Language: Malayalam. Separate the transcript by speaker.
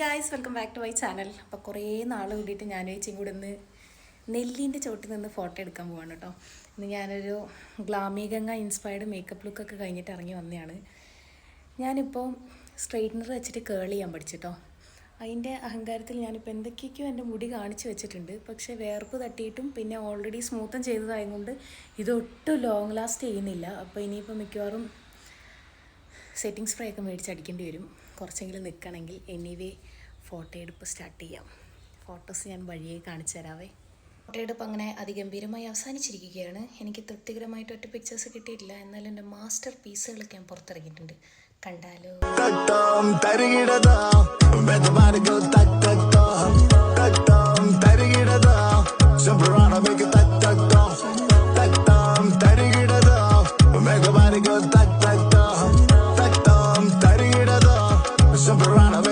Speaker 1: Guys welcome back to my channel അപ്പോൾ കുറേ നാൾ കൂടിയിട്ട് ഞാൻ ചേച്ചിയും കൂടെ ഒന്ന് നെല്ലിന്റെ ചോട്ടിൽ നിന്ന് ഫോട്ടോ എടുക്കാൻ പോവാണ് കേട്ടോ. ഇന്ന് ഞാനൊരു ഗ്ലാമികങ്ങ ഇൻസ്പയർഡ് മേക്കപ്പ് ലുക്കൊക്കെ കഴിഞ്ഞിട്ട് ഇറങ്ങി വന്നതാണ് ഞാനിപ്പോൾ സ്ട്രെയിറ്റ്നർ വെച്ചിട്ട് കേൾ ചെയ്യാൻ പഠിച്ചിട്ടോ അതിന്റെ അഹങ്കാരത്തിൽ ഞാനിപ്പോൾ എന്തൊക്കെയൊക്കെയോ എന്റെ മുടി കാണിച്ചു വെച്ചിട്ടുണ്ട്. പക്ഷേ വേർപ്പ് തട്ടിയിട്ടും പിന്നെ ഓൾറെഡി സ്മൂത്തൻ ചെയ്തതായതുകൊണ്ട് ഇതൊട്ടും ലോങ് ലാസ്റ്റ് ചെയ്യുന്നില്ല. അപ്പോൾ ഇനിയിപ്പോൾ മിക്കവാറും സെറ്റിംഗ് സ്പ്രേ ഒക്കെ മേടിച്ചടിക്കേണ്ടി വരും. കുറച്ചെങ്കിലും നിൽക്കണമെങ്കിൽ എനിവേ ഫോട്ടോ എടുപ്പ് സ്റ്റാർട്ട് ചെയ്യാം. ഫോട്ടോസ് ഞാൻ വഴിയെ കാണിച്ചു തരാവേ. ഫോട്ടോ എടുപ്പ് അങ്ങനെ അതിഗംഭീരമായി അവസാനിച്ചിരിക്കുകയാണ്. എനിക്ക് തൃപ്തികരമായിട്ട് ഒറ്റ പിക്ചേഴ്സ് കിട്ടിയിട്ടില്ല. എന്നാലും എന്റെ മാസ്റ്റർ പീസുകളൊക്കെ ഞാൻ പുറത്തിറങ്ങിയിട്ടുണ്ട്. കണ്ടാലോ?
Speaker 2: Shove around